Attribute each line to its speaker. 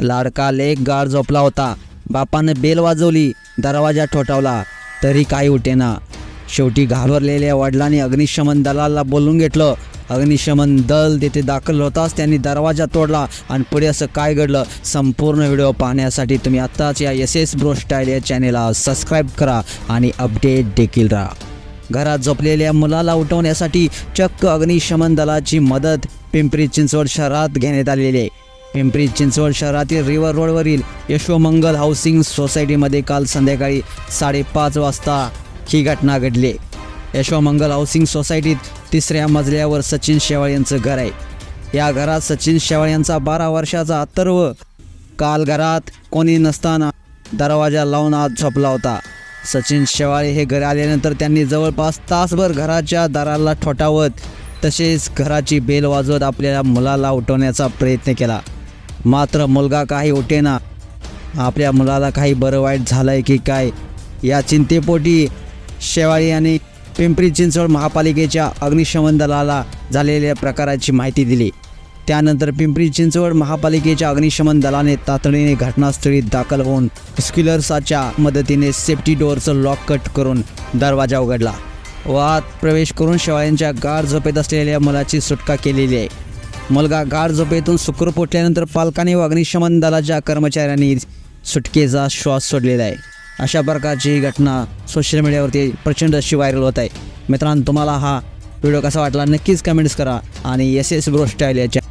Speaker 1: लाडका लेक गाड झोपला होता. बापानं बेल वाजवली दरवाजा ठोठावला तरी काही उठेना शेवटी घाबरलेल्या वडिलांनी अग्निशमन दलाला बोलून घेतलं. अग्निशमन दल तिथे दाखल होताच त्यांनी दरवाजा तोडला आणि पुढे असं काय घडलं संपूर्ण व्हिडिओ पाहण्यासाठी तुम्ही आत्ताच या एस एस ब्रोस्टाईल या चॅनेलला सबस्क्राईब करा आणि अपडेट देखील राहा. घरात झोपलेल्या मुलाला उठवण्यासाठी चक्क अग्निशमन दलाची मदत पिंपरी चिंचवड शहरात घेण्यात आलेली आहे. पिंपरी चिंचवड शहरातील रिव्हर रोडवरील यशोमंगल हाऊसिंग सोसायटीमध्ये काल संध्याकाळी साडेपाच वाजता ही घटना घडली. यशोमंगल हाऊसिंग सोसायटीत तिसऱ्या मजल्यावर सचिन शेवाळ यांचं घर आहे. या घरात सचिन शेवाळ यांचा बारा वर्षाचा अथर्व काल घरात कोणी नसताना दरवाजा लावून आत झोपला होता. सचिन शेवाळे हे घर आल्यानंतर त्यांनी जवळपास तासभर घराच्या दाराला ठोठावत तसेच घराची बेल वाजवत आपल्या मुलाला उठवण्याचा प्रयत्न केला. मात्र मुलगा काही उठेना. आपल्या मुलाला काही बरं वाईट झालं आहे की काय? या चिंतेपोटी शेवाळी यांनी पिंपरी चिंचवड महापालिकेच्या अग्निशमन दलाला झालेल्या प्रकाराची माहिती दिली. त्यानंतर पिंपरी चिंचवड महापालिकेच्या अग्निशमन दलाने तातडीने घटनास्थळी दाखल होऊन स्किलर्साच्या मदतीने सेफ्टी डोअरचं लॉक कट करून दरवाजा उघडला. व आत प्रवेश करून शेवाळ्यांच्या गाढ झोपेत असलेल्या मुलाची सुटका केलेली आहे. मुलगा गाढ झोपेतून सुखरूप उठल्यानंतर पालकांनी व अग्निशमन दलाच्या कर्मचाऱ्यांनी सुटकेचा श्वास सोडलेला आहे. अशा प्रकारची ही घटना सोशल मीडियावरती प्रचंड अशी व्हायरल होत आहे. मित्रांनो तुम्हाला हा व्हिडिओ कसा वाटला नक्कीच कमेंट्स करा आणि एस एस ब्रो स्टाईल याच्या